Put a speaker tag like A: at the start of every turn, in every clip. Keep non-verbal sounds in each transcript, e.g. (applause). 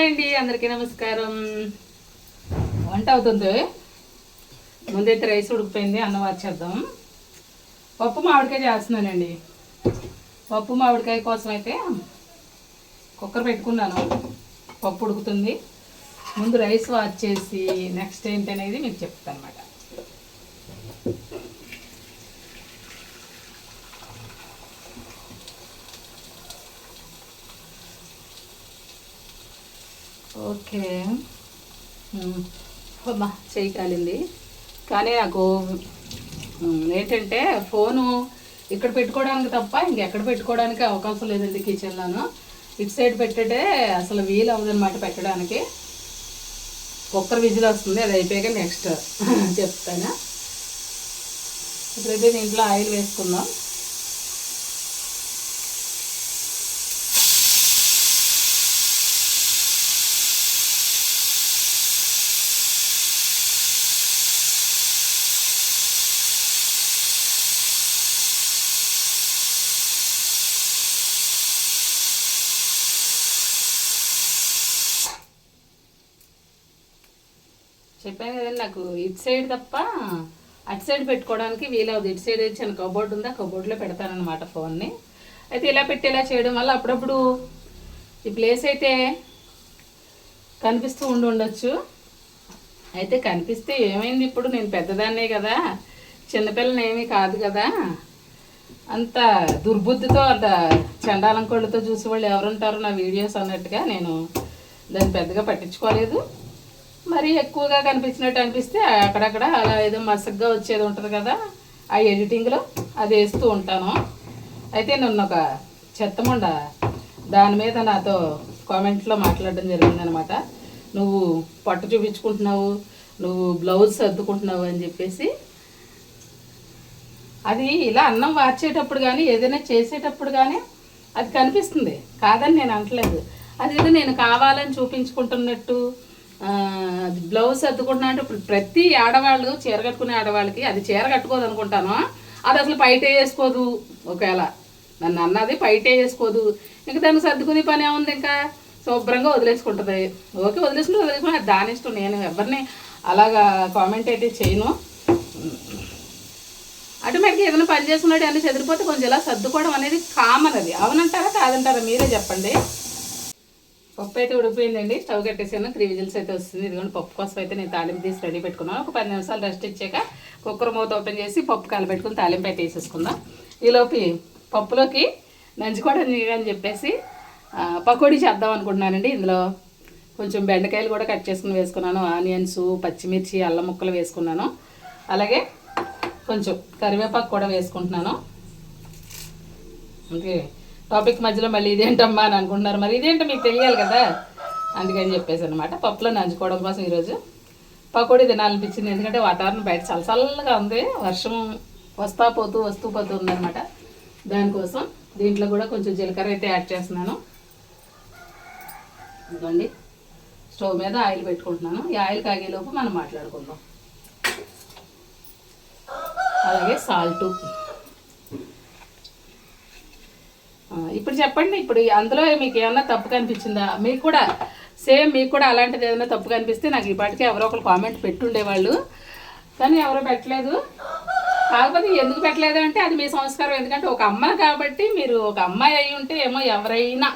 A: Hi అండి అందరికీ నమస్కారం. వంట అవుతుంది. ముందైతే రైస్ ఉడికిపోయింది అన్నం వచ్చేద్దాం పప్పు మామిడికాయ చేస్తున్నానండి. పప్పు మామిడికాయ కోసం అయితే కుక్కర్ పెట్టుకున్నాను. పప్పు ఉడుకుతుంది. ముందు రైస్ వాచ్ చేసి నెక్స్ట్ ఏంటి అనేది మీకు చెప్తాను అనమాట ఓకే. ఉమ్, అమ్మా కాలింది. కానీ నాకు ఏంటంటే ఫోను ఇక్కడ పెట్టుకోవడానికి తప్ప ఇంకెక్కడ పెట్టుకోవడానికి అవకాశం లేదండి కిచెన్లోనూ. ఇటు సైడ్ పెట్టే అసలు వీలు అవ్వదన్నమాట పెట్టడానికి. కుక్కర్ విజిల్ వస్తుంది అది అయిపోయాక నెక్స్ట్ (laughs) చెప్తాను. ఇప్పుడైతే దీంట్లో ఆయిల్ వేసుకుందాం. చెప్పాను కదండి నాకు ఇటు సైడ్ తప్ప అటు సైడ్ పెట్టుకోవడానికి వీలవుద్ది ఇటు సైడ్ చిన్న కబోర్డ్ ఉందా కబోర్డ్లో పెడతానమాట ఫోన్ని. అయితే ఇలా పెట్టి ఇలా చేయడం వల్ల అప్పుడప్పుడు ఈ ప్లేస్ అయితే కనిపిస్తూ ఉండి ఉండొచ్చు. అయితే కనిపిస్తే ఏమైంది ఇప్పుడు? నేను పెద్దదాన్నే కదా. చిన్నపిల్లని ఏమీ కాదు కదా. అంత దుర్బుద్ధితో అంత చండాలం కోళ్ళతో చూసి వాళ్ళు ఎవరుంటారు నా వీడియోస్ అన్నట్టుగా నేను దాన్ని పెద్దగా పట్టించుకోలేదు. మరి ఎక్కువగా కనిపించినట్టు అనిపిస్తే అక్కడక్కడ అలా ఏదో మసగ్గా వచ్చేది ఉంటుంది కదా ఆ ఎడిటింగ్లో అది వేస్తూ ఉంటాను. అయితే నన్ను ఒక చెత్తముండ దాని మీద నాతో కామెంట్లో మాట్లాడడం జరిగిందనమాట. నువ్వు పట్టు చూపించుకుంటున్నావు నువ్వు బ్లౌజ్ సర్దుకుంటున్నావు అని చెప్పేసి. అది ఇలా అన్నం వార్చేటప్పుడు కానీ ఏదైనా చేసేటప్పుడు కానీ అది కనిపిస్తుంది. కాదని నేను అనట్లేదు. అది ఏదో నేను కావాలని చూపించుకుంటున్నట్టు బ్లౌజ్ సర్దుకుంటున్నా అంటే ఇప్పుడు ప్రతి ఆడవాళ్ళు చీర కట్టుకునే ఆడవాళ్ళకి అది చీర కట్టుకోదు అనుకుంటాను. అది అసలు పైటే వేసుకోదు ఒకవేళ. నన్ను అన్నది పైటే వేసుకోదు. ఇంకా దాన్ని సర్దుకునే పని ఏముంది ఇంకా? శుభ్రంగా వదిలేసుకుంటుంది. ఓకే వదిలేసుకుంటే వదిలేసుకుని అది దాని ఇష్టం. నేను ఎవరిని అలాగా కామెంట్ అయితే చేయను. ఆటోమేటిక్గా ఏదైనా పని చేసుకున్నట్టు అన్ని చెదిరిపోతే కొంచెం ఇలా సర్దుకోవడం అనేది కామన్ అది. అవునంటారా? కాదంటారా? మీరే చెప్పండి. పప్పు అయితే ఉడిపోయిందండి స్టవ్ కట్టేసాను. త్రీ విజిల్స్ అయితే వస్తుంది. ఇదిగోండి పప్పు కోసం అయితే నేను తాలింపు తీసి రెడీ పెట్టుకున్నాను. ఒక పది నిమిషాలు రెస్ట్ ఇచ్చాక కుక్కర్ మూత ఓపెన్ చేసి పప్పు కలబెట్టుకుని తాలింపు అయితే వేసేసుకుందాం. ఈలోపు పప్పులోకి నంచుకోవడం అని చెప్పేసి పకోడీ చేద్దాం అనుకుంటున్నానండి. ఇందులో కొంచెం బెండకాయలు కూడా కట్ చేసుకుని వేసుకున్నాను. ఆనియన్స్ పచ్చిమిర్చి అల్లం ముక్కలు వేసుకున్నాను. అలాగే కొంచెం కరివేపాకు కూడా వేసుకుంటున్నాను. అంటే టాపిక్ మధ్యలో మళ్ళీ ఇదేంటమ్మా అని అనుకుంటున్నారు. మరి ఇదేంటో మీకు తెలియాలి కదా? అందుకని చెప్పేసి అనమాట పప్పులో నంచుకోవడం కోసం ఈరోజు పకోడీ తినాలనిపించింది. ఎందుకంటే వాతావరణం బయట చాలా చల్లగా ఉంది. వర్షం వస్తా పోతూ వస్తూ పోతూ ఉందన్నమాట. దానికోసం దీంట్లో కూడా కొంచెం జీలకర్ర అయితే యాడ్ చేస్తున్నాను. ఇదిగోండి. స్టవ్ మీద ఆయిల్ పెట్టుకుంటున్నాను. ఈ ఆయిల్ కాగేలోపు మనం మాట్లాడుకుందాం. అలాగే సాల్టు ఆ, ఇప్పుడు చెప్పండి ఇప్పుడు అందులో మీకు ఏమన్నా తప్పు కనిపించిందా? మీకు కూడా సేమ్ మీకు కూడా అలాంటిది ఏదైనా తప్పు కనిపిస్తే నాకు ఇప్పటికే ఎవరో ఒకరు కామెంట్ పెట్టుండేవాళ్ళు. కానీ ఎవరో పెట్టలేదు. కాకపోతే ఎందుకు పెట్టలేదు అంటే అది మీ సంస్కారం. ఎందుకంటే ఒక అమ్మను కాబట్టి మీరు ఒక అమ్మాయి అయి ఉంటే ఏమో ఎవరైనా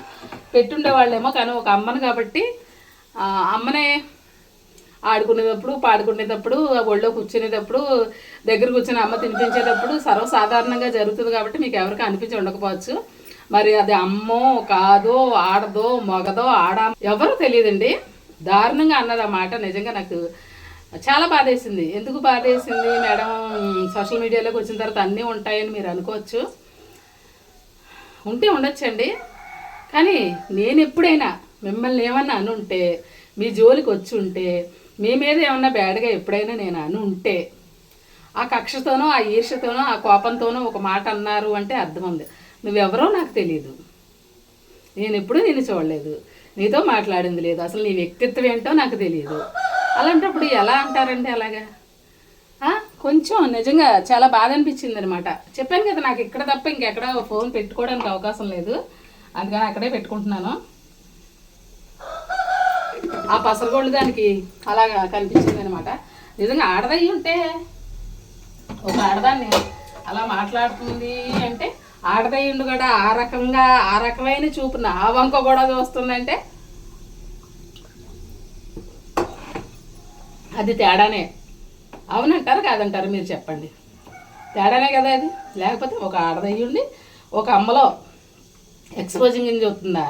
A: పెట్టుండేవాళ్ళేమో కానీ ఒక అమ్మను కాబట్టి అమ్మనే ఆడుకునేటప్పుడు పాడుకునేటప్పుడు ఒళ్ళో కూర్చునేటప్పుడు దగ్గర కూర్చుని అమ్మ తినిపించేటప్పుడు సర్వసాధారణంగా జరుగుతుంది కాబట్టి మీకు ఎవరికి అనిపించి ఉండకపోవచ్చు. మరి అది అమ్మో కాదో ఆడదో మగదో ఆడ ఎవరు తెలియదండి. దారుణంగా అన్నదన్నమాట ఆ మాట నిజంగా నాకు చాలా బాధేసింది. ఎందుకు బాధేసింది? మేడం సోషల్ మీడియాలోకి వచ్చిన తర్వాత అన్నీ ఉంటాయని మీరు అనుకోవచ్చు. ఉంటే ఉండొచ్చండి. కానీ నేను ఎప్పుడైనా మిమ్మల్ని ఏమన్నా అనుంటే మీ జోలికి వచ్చి ఉంటే మీ మీద ఏమన్నా బ్యాడ్గా ఎప్పుడైనా నేను అను ఉంటే ఆ కక్షతోనో ఆ ఈర్షతోనో ఆ కోపంతోనో ఒక మాట అన్నారు అంటే అర్థం ఉంది. నువ్వెవరో నాకు తెలియదు నేను ఎప్పుడూ నేను చూడలేదు. నీతో మాట్లాడింది లేదు. అసలు నీ వ్యక్తిత్వం ఏంటో నాకు తెలియదు అలాంటప్పుడు ఎలా అంటారండి అలాగా? కొంచెం నిజంగా చాలా బాధ అనిపించింది అనమాట చెప్పాను కదా నాకు ఇక్కడ తప్ప ఇంకెక్కడ ఫోన్ పెట్టుకోవడానికి అవకాశం లేదు. అందుకని అక్కడే పెట్టుకుంటున్నాను. ఆ పసరగోళ్ళు దానికి అలాగా కనిపించింది అనమాట నిజంగా ఆడదయ్యి ఉంటే ఒక ఆడదాన్ని అలా మాట్లాడుతుంది అంటే ఆడదయ్యుండు కూడా ఆ రకంగా ఆ రకమైన చూపు నా వంక కూడా చూస్తుందంటే అది తేడానే. అవునంటారు కాదంటారు మీరు చెప్పండి. తేడానే కదా అది? లేకపోతే ఒక ఆడదయ్యుండి ఒక అమ్మలో ఎక్స్పోజింగ్ ఏం చూస్తుందా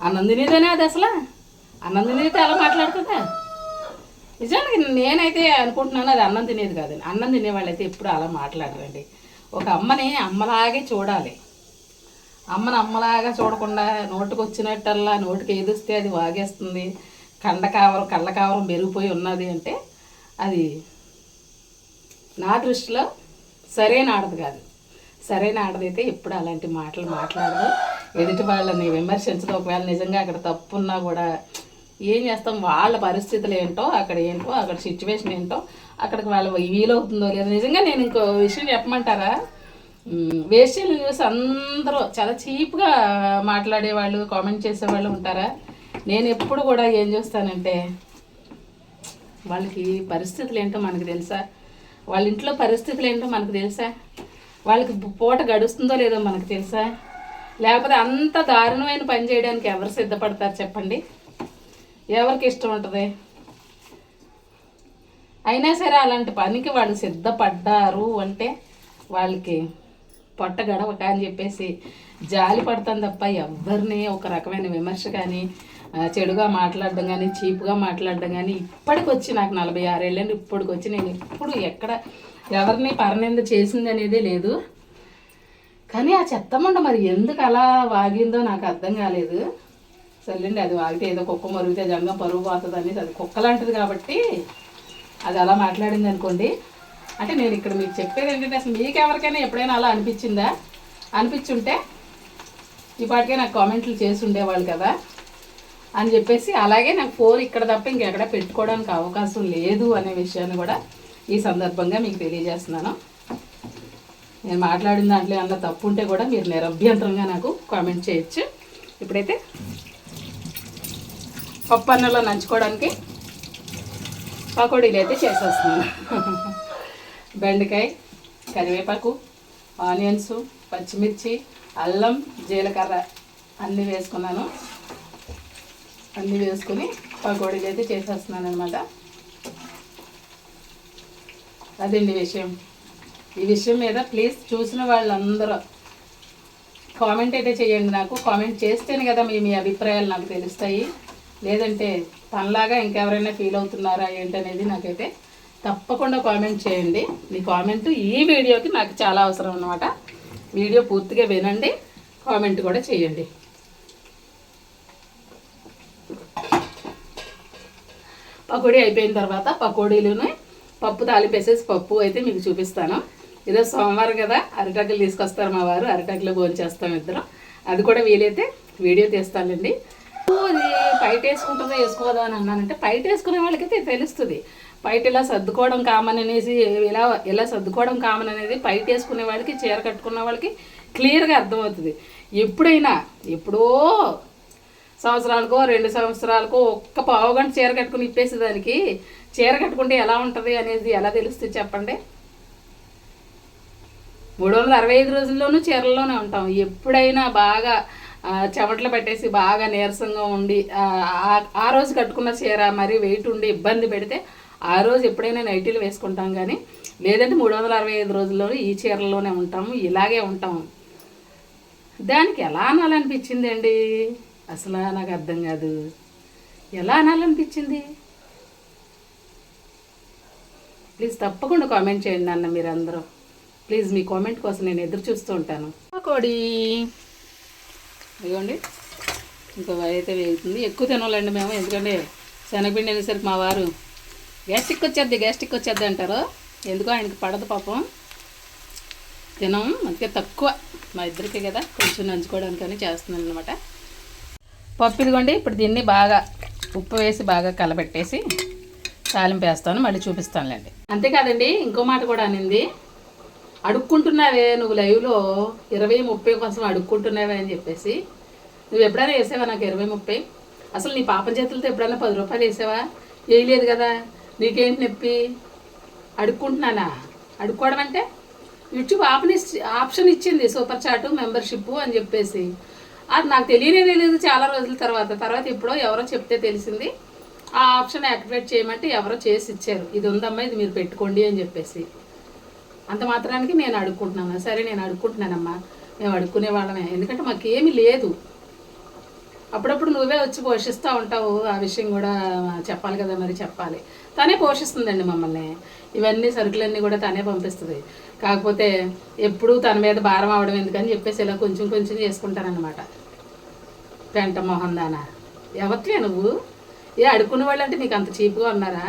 A: అన్నం అది అసలు? అన్నం తినేది అలా మాట్లాడుతుందా? నిజానికి నేనైతే అనుకుంటున్నాను అది అన్నం తినేది కాదని అన్నం తినేవాళ్ళు అయితే ఎప్పుడు అలా మాట్లాడరండి. ఒక అమ్మని అమ్మలాగే చూడాలి. అమ్మని అమ్మలాగా చూడకుండా నోటికి వచ్చినట్టల్లా నోటికి ఏదిస్తే అది వాగేస్తుంది. కండకావరం కళ్ళకావరం పెరిగిపోయి ఉన్నది అంటే అది నా దృష్టిలో సరైన ఆడదు కాదు. సరైన ఆడదైతే ఎప్పుడు అలాంటి మాటలు మాట్లాడదు. ఎదుటి వాళ్ళని విమర్శించదు ఒకవేళ నిజంగా అక్కడ తప్పున్నా కూడా ఏం చేస్తాం? వాళ్ళ పరిస్థితులు ఏంటో అక్కడ ఏంటో అక్కడ సిచ్యువేషన్ ఏంటో అక్కడికి వాళ్ళ వీలవుతుందో లేదో. నిజంగా నేను ఇంకో విషయం చెప్పమంటారా? మ్, న్యూస్ అందరూ చాలా చీప్గా మాట్లాడేవాళ్ళు కామెంట్ చేసేవాళ్ళు ఉంటారా? నేను ఎప్పుడు కూడా ఏం చేస్తానంటే వాళ్ళకి పరిస్థితులు ఏంటో మనకు తెలుసా? వాళ్ళ ఇంట్లో పరిస్థితులు ఏంటో మనకు తెలుసా? వాళ్ళకి పూట గడుస్తుందో లేదో మనకు తెలుసా? లేకపోతే అంత దారుణమైన పని చేయడానికి ఎవరు సిద్ధపడతారు చెప్పండి? ఎవరికి ఇష్టం ఉంటుంది? అయినా సరే అలాంటి పనికి వాళ్ళు సిద్ధపడ్డారు అంటే వాళ్ళకి పొట్ట గడవక అని చెప్పేసి జాలి పడతాను తప్ప ఎవరిని ఒక రకమైన విమర్శ కానీ చెడుగా మాట్లాడడం కానీ చీప్గా మాట్లాడడం కానీ ఇప్పటికి వచ్చి నాకు నలభై ఆరేళ్ళండి ఇప్పటికి వచ్చి నేను ఎప్పుడు ఎక్కడ ఎవరిని పరనింద చేసింది అనేది లేదు. కానీ ఆ చెత్తమండ మరి ఎందుకు అలా వాగిందో నాకు అర్థం కాలేదు. సర్లేండి అది వాగితే ఏదో కుక్క మరుగుతే జంగం పరుగు పోతుంది అనేది అది కుక్క లాంటిది కాబట్టి అది అలా మాట్లాడింది అనుకోండి. అంటే నేను ఇక్కడ మీకు చెప్పేది ఏంటంటే అసలు మీకు ఎవరికైనా ఎప్పుడైనా అలా అనిపించిందా? అనిపించుంటే ఇప్పటికే నాకు కామెంట్లు చేసి ఉండేవాళ్ళు కదా అని చెప్పేసి అలాగే నాకు ఫోన్ ఇక్కడ తప్ప ఇంకెక్కడ పెట్టుకోవడానికి అవకాశం లేదు అనే విషయాన్ని కూడా ఈ సందర్భంగా మీకు తెలియజేస్తున్నాను. నేను మాట్లాడిన దాంట్లో ఏమన్నా తప్పు ఉంటే కూడా మీరు నిరభ్యంతరంగా నాకు కామెంట్ చేయొచ్చు. ఇప్పుడైతే పప్పు అన్నంలో నంచుకోవడానికి పకోడీలు అయితే చేసేస్తున్నాను. బెండకాయ కరివేపాకు ఆనియన్స్ పచ్చిమిర్చి అల్లం జీలకర్ర అన్నీ వేసుకున్నాను. అన్నీ వేసుకుని పకోడీలు అయితే చేసేస్తున్నాను అనమాట అదండి విషయం? ఈ విషయం మీద ప్లీజ్ చూసిన వాళ్ళందరూ కామెంట్ అయితే చేయండి నాకు. కామెంట్ చేస్తేనే కదా మీ మీ అభిప్రాయాలు నాకు తెలుస్తాయి. లేదంటే తనలాగా ఇంకెవరైనా ఫీల్ అవుతున్నారా ఏంటనేది నాకైతే తప్పకుండా కామెంట్ చేయండి. మీ కామెంట్ ఈ వీడియోకి నాకు చాలా అవసరం అన్నమాట. వీడియో పూర్తిగా వినండి కామెంట్ కూడా చేయండి. పకోడీ అయిపోయిన తర్వాత పకోడీలోనే పప్పు తాలిపేసేసి పప్పు అయితే మీకు చూపిస్తాను. ఏదో సోమవారం కదా అరిటాకులు తీసుకొస్తారు మా వారు అరిటాకులు భోంచేస్తాం ఇద్దరం. అది కూడా వీలైతే వీడియో తీస్తానండి. అది పైట వేసుకుంటుందో వేసుకోదో అని అన్నానంటే పైట వేసుకునే వాళ్ళకైతే తెలుస్తుంది. పైట ఇలా సర్దుకోవడం కామన్ అనేసి ఇలా ఇలా సర్దుకోవడం కామన్ అనేది పైట వేసుకునే వాళ్ళకి చీర కట్టుకున్న వాళ్ళకి క్లియర్గా అర్థమవుతుంది. ఎప్పుడైనా ఎప్పుడో సంవత్సరాలకో రెండు సంవత్సరాలకో ఒక్క పావు గంట చీర కట్టుకుని ఇప్పేసేదానికి చీర కట్టుకుంటే ఎలా ఉంటుంది అనేది ఎలా తెలుస్తుంది చెప్పండి? మూడు వందల అరవై ఐదు రోజుల్లోనూ చీరల్లోనే ఉంటాం. ఎప్పుడైనా బాగా చెమటలు పెట్టేసి బాగా నీరసంగా ఉండి ఆ, రోజు కట్టుకున్న చీర మరి వెయిట్ ఉండి ఇబ్బంది పెడితే ఆ రోజు ఎప్పుడైనా నైటీలు వేసుకుంటాం కానీ లేదంటే మూడు వందల అరవై ఐదు రోజుల్లో ఈ చీరల్లోనే ఉంటాము ఇలాగే ఉంటాము. దానికి ఎలా అనాలనిపించింది అండి? అసలు నాకు అర్థం కాదు. ఎలా అనాలనిపించింది? ప్లీజ్ తప్పకుండా కామెంట్ చేయండి అన్న మీరందరూ. ప్లీజ్ మీ కామెంట్ కోసం నేను ఎదురు చూస్తూ ఉంటాను. కోడి. ఇదిగోండి. ఇంకా అయితే వేగుతుంది. ఎక్కువ తినాలండి మేము ఎందుకంటే శనగపిండి అనేసరికి మా వారు గ్యాస్ట్రిక్ వచ్చేద్ది గ్యాస్ట్రిక్ వచ్చేద్ది అంటారు. ఎందుకో ఆయనకి పడదు పాపం. తినం అంతే తక్కువ. మా ఇద్దరికి కదా కొంచెం నంచుకోవడానికని చేస్తున్నాను అనమాట పప్పు ఇదిగోండి ఇప్పుడు దీన్ని బాగా ఉప్పు వేసి బాగా కలబెట్టేసి తాలింపు వేస్తాను మళ్ళీ చూపిస్తానులేండి. అంతేకాదండి ఇంకో మాట కూడా అనింది. అడుక్కుంటున్నావే నువ్వు లైవ్లో ఇరవై ముప్పై కోసం అడుక్కుంటున్నావే అని చెప్పేసి. నువ్వు ఎప్పుడైనా వేసావా నాకు ఇరవై ముప్పై? అసలు నీ పాప చేతులతో ఎప్పుడన్నా పది రూపాయలు వేసావా? వేయలేదు కదా నీకేంటి నొప్పి? అడుక్కుంటున్నానా? అడుక్కోవడం అంటే? యూట్యూబ్ ఆపని ఇచ్చి ఆప్షన్ ఇచ్చింది సూపర్ చాటు మెంబర్షిప్ అని చెప్పేసి. అది నాకు తెలియనే తెలియదు చాలా రోజుల తర్వాత. తర్వాత ఎప్పుడో ఎవరో చెప్తే తెలిసింది. ఆ ఆప్షన్ యాక్టివేట్ చేయమంటే ఎవరో చేసి ఇచ్చారు. ఇది ఉందమ్మా ఇది మీరు పెట్టుకోండి అని చెప్పేసి. అంత మాత్రానికి నేను అడుక్కుంటున్నాను. సరే నేను అడుక్కుంటున్నానమ్మా. మేము అడుక్కునే వాళ్ళమే. ఎందుకంటే మాకేమీ లేదు. అప్పుడప్పుడు నువ్వే వచ్చి పోషిస్తూ ఉంటావు. ఆ విషయం కూడా చెప్పాలి కదా మరి చెప్పాలి. తనే పోషిస్తుందండి మమ్మల్ని. ఇవన్నీ సరుకులన్నీ కూడా తనే పంపిస్తుంది. కాకపోతే ఎప్పుడూ తన మీద భారం అవడం ఎందుకని చెప్పేసి ఇలా కొంచెం కొంచెం చేసుకుంటానన్నమాట పెంట మొహం దానా ఎవరివే నువ్వు? ఏ అడుక్కునే వాళ్ళు అంటే నీకు అంత చీప్గా ఉన్నారా?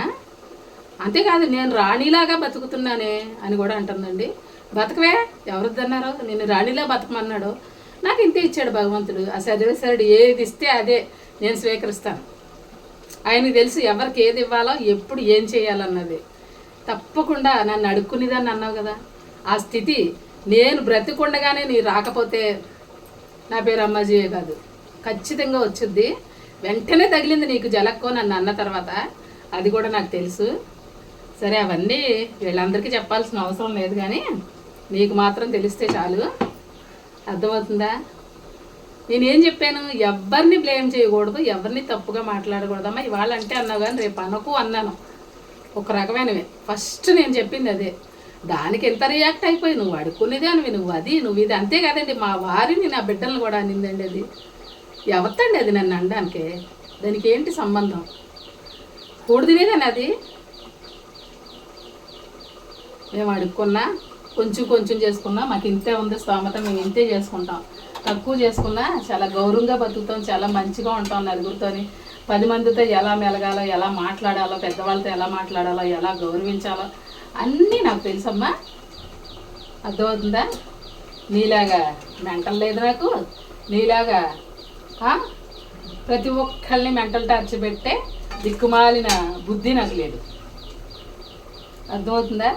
A: అంతేకాదు నేను రాణిలాగా బతుకుతున్నానే అని కూడా అంటుందండి. బతకవే ఎవరిద్దన్నారో నేను రాణిలా బతకమన్నాడు? నాకు ఇంతే ఇచ్చాడు భగవంతుడు. ఆ సర్వేశ్వరుడు ఏది ఇస్తే అదే నేను స్వీకరిస్తాను. ఆయనకు తెలుసు ఎవరికి ఏది ఇవ్వాలో ఎప్పుడు ఏం చేయాలన్నది. తప్పకుండా నన్ను అడుక్కునేదాన్ని అన్నావు కదా. ఆ స్థితి నేను బ్రతికుండగానే నీ రాకపోతే నా పేరు అమ్మాజీయే కాదు. ఖచ్చితంగా వచ్చుద్ది. వెంటనే తగిలింది నీకు జలక్కో నన్ను అన్న తర్వాత. అది కూడా నాకు తెలుసు. సరే అవన్నీ వీళ్ళందరికీ చెప్పాల్సిన అవసరం లేదు కానీ నీకు మాత్రం తెలిస్తే చాలు. అర్థమవుతుందా? నేనేం చెప్పాను? ఎవరిని బ్లేమ్ చేయకూడదు ఎవరిని తప్పుగా మాట్లాడకూడదమ్మా. ఇవాళ అంటే అన్నావు కానీ రేపు అనకు అన్నాను. ఒక రకమైనవి. ఫస్ట్ నేను చెప్పింది అదే. దానికి ఎంత రియాక్ట్ అయిపోయి నువ్వు అడుక్కునేదే అనివి నువ్వు అది నువ్వు ఇది. అంతే కదండి మా వారిని నా బిడ్డలను కూడా అనిందండి అది. ఎవరితండి అది నన్ను అనడానికి? దానికి ఏంటి సంబంధం? కూడు తినేదని అది. మేము అడుక్కున్నా కొంచెం కొంచెం చేసుకున్నా మాకు ఇంతే ఉంది స్తోమత మేము ఇంతే చేసుకుంటాం. తక్కువ చేసుకున్నా చాలా గౌరవంగా బతుకుతాం చాలా మంచిగా ఉంటాం నలుగురితోని. పది మందితో ఎలా మెలగాలో ఎలా మాట్లాడాలో పెద్దవాళ్ళతో ఎలా మాట్లాడాలో ఎలా గౌరవించాలో అన్నీ నాకు తెలుసమ్మా. అర్థమవుతుందా? నీలాగా మెంటల్ లేదు నాకు. నీలాగా ప్రతి ఒక్కళ్ళని మెంటల్ టార్చర్ పెట్టే దిక్కుమాలిన బుద్ధి నాకు లేదు. అర్థమవుతుందా?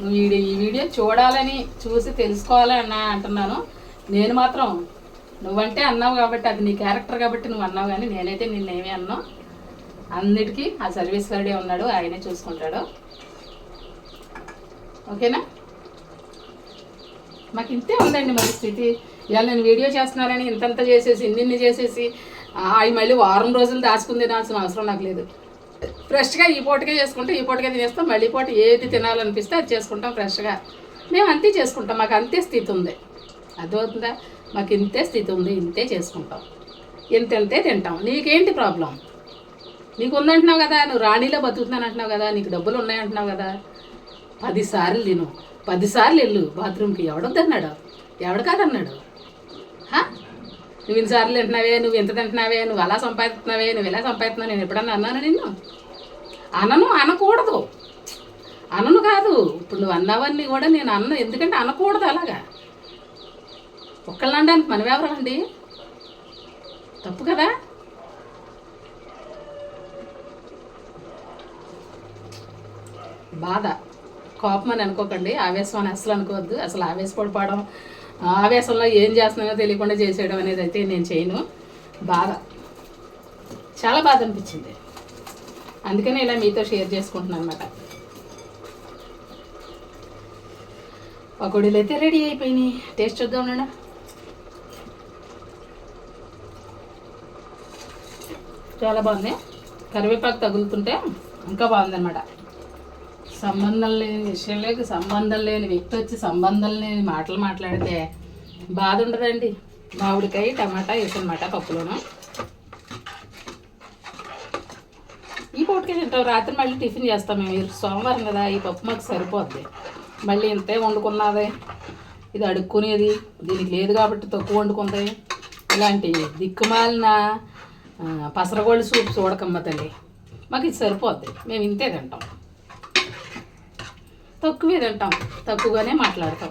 A: నువ్వు ఈ ఈ వీడియో చూడాలని చూసి తెలుసుకోవాలని అంటున్నాను. నేను మాత్రం నువ్వంటే అన్నావు కాబట్టి అది నీ క్యారెక్టర్ కాబట్టి నువ్వు అన్నావు కానీ నేనైతే నిన్నేమీ అన్నావు అన్నిటికీ ఆ సర్వీస్ ఉన్నాడు ఆయనే చూసుకుంటాడు. ఓకేనా? మాకు ఇంతే ఉందండి మరి స్థితి. ఇవాళ నేను వీడియో చేస్తున్నానని ఇంతంత చేసేసి ఇన్నిన్ని చేసేసి అవి మళ్ళీ వారం రోజులు దాచుకుని తినాల్సిన అవసరం నాకు లేదు. ఫ్రెష్గా ఈ పూటకే చేసుకుంటే ఈ పూటకే తినేస్తాం మళ్ళీ పూట ఏది తినాలనిపిస్తే అది చేసుకుంటాం ఫ్రెష్గా. మేము అంతే చేసుకుంటాం మాకు అంతే స్థితి ఉంది. అర్థమవుతుందా? మాకు ఇంతే స్థితి ఉంది ఇంతే చేసుకుంటాం. ఇంత ఇంతే తింటాం. నీకేంటి ప్రాబ్లం? నీకు ఉందంటున్నావు కదా నువ్వు రాణిలో బతుకుతున్నాను అంటున్నావు కదా నీకు డబ్బులు ఉన్నాయంటున్నావు కదా. పదిసార్లు తిను. పదిసార్లు వెళ్ళు బాత్రూమ్కి. ఎవడొద్దన్నాడు? ఎవడు కాదన్నాడు నువ్వు ఇన్నిసార్లు తింటున్నావే నువ్వు ఎంత తింటున్నావే నువ్వు అలా సంపాదిస్తున్నావే నువ్వు ఇలా సంపాదిస్తున్నావు నేను ఎప్పుడన్నా అన్నాను నిన్ను? అనను అనకూడదు. అనను కాదు ఇప్పుడు నువ్వు అన్నవన్నీ కూడా నేను అన్న ఎందుకంటే అనకూడదు అలాగా. ఒక్కళ్ళు అనడానికి మనం ఎవరండి? తప్పు కదా? బాధ. కోపం అని అనుకోకండి ఆవేశం అని అసలు అనుకోవద్దు. అసలు ఆవేశపడిపోవడం ఆవేశంలో ఏం చేస్తున్నానో తెలియకుండా చేసేయడం అనేది అయితే నేను చేయను. బాధ. చాలా బాధ అనిపించింది. అందుకనే ఇలా మీతో షేర్ చేసుకుంటున్నాను అనమాట పకోడీలు అయితే రెడీ అయిపోయినాయి. టేస్ట్ చూద్దాం నాన్న. చాలా బాగుంది. కరివేపాకు తగులుతుంటే ఇంకా బాగుందన్నమాట. సంబంధం లేని విషయంలోకి సంబంధం లేని వ్యక్తి వచ్చి సంబంధం లేని మాటలు మాట్లాడితే బాధ ఉండదండి. మామిడికాయ టమాటా వేసనమాట పప్పులోను ఈ పూటకే తింటాం. రాత్రి మళ్ళీ టిఫిన్ చేస్తాం మేము. ఈ సోమవారం కదా ఈ పప్పు మాకు సరిపోద్ది. మళ్ళీ ఇంతే వండుకున్నది. ఇది అడుక్కునేది. దీనికి లేదు కాబట్టి తక్కువ వండుకుంది. ఇలాంటి దిక్కుమాలిన పసరగోళ్ళు సూప్ చూడకమ్మ తల్లి. మాకు ఇది సరిపోద్ది. మేము ఇంతే తింటాం. తక్కువే తింటాం. తక్కువగానే మాట్లాడతాం.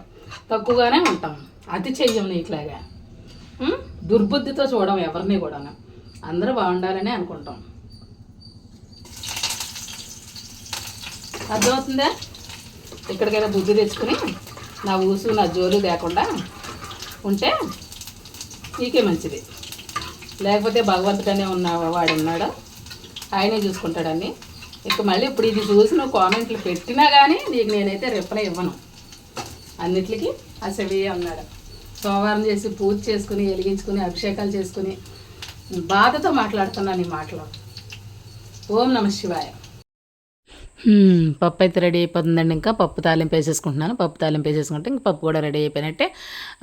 A: తక్కువగానే ఉంటాం. అతి చెయ్యం నీకులాగా. దుర్బుద్ధితో చూడం ఎవరిని కూడా అందరూ బాగుండాలని అనుకుంటాం. అర్థమవుతుందా? ఎక్కడికైనా బుద్ధి తెచ్చుకుని నా ఊసు నా జోలు లేకుండా ఉంటే నీకే మంచిది. లేకపోతే భగవంతుడనే ఉన్న వాడు ఉన్నాడు. ఆయనే చూసుకుంటాడని ఇక మళ్ళీ ఇప్పుడు ఇది చూసి నువ్వు కామెంట్లు పెట్టినా కానీ నీకు నేనైతే రిప్లై ఇవ్వను. అన్నిటికీ అసవి అన్నాడు. సోమవారం చేసి పూజ చేసుకుని వెలిగించుకుని అభిషేకాలు చేసుకుని బాధతో మాట్లాడుతున్నాను ఈ మాటలో. ఓం నమ శివాయ. పప్పు అయితే రెడీ అయిపోతుందండి. ఇంకా పప్పు తాలింపు వేసేసుకుంటున్నాను. పప్పు తాలింపు వేసేసుకుంటే ఇంక పప్పు కూడా రెడీ అయిపోయినట్టే.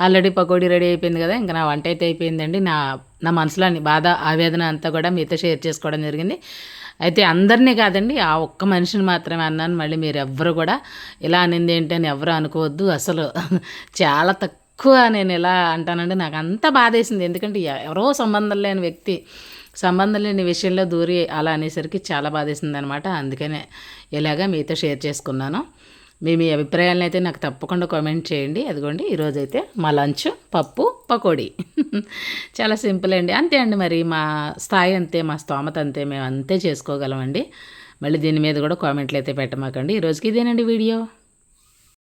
A: ఆల్రెడీ పకోడీ రెడీ అయిపోయింది కదా ఇంకా నా వంట అయితే అయిపోయిందండి. నా నా మనసులోని బాధ ఆవేదన అంతా కూడా మీతో షేర్ చేసుకోవడం జరిగింది. అయితే అందరినీ కాదండి ఆ ఒక్క మనిషిని మాత్రమే అన్నాను. మళ్ళీ మీరు ఎవ్వరు కూడా ఇలా అనింది ఏంటి అని ఎవరు అనుకోవద్దు. అసలు చాలా తక్కువ నేను ఎలా అంటానంటే నాకు అంత బాధేసింది. ఎందుకంటే ఎవరో సంబంధం లేని వ్యక్తి. సంబంధం లేని విషయంలో దూరి అలా అనేసరికి చాలా బాధేసింది అనమాట అందుకనే ఇలాగా మీతో షేర్ చేసుకున్నాను. మీ మీ అభిప్రాయాలను అయితే నాకు తప్పకుండా కామెంట్ చేయండి. అదిగోండి ఈరోజైతే మా లంచ్ పప్పు పకోడీ. (laughs) చాలా సింపుల్ అండి. అంతే అండి మరి మా స్థాయి అంతే మా స్తోమత అంతే మేము అంతే చేసుకోగలమండి. మళ్ళీ దీని మీద కూడా కామెంట్లు అయితే పెట్టమాకండి. ఈరోజుకి ఇదేనండి వీడియో.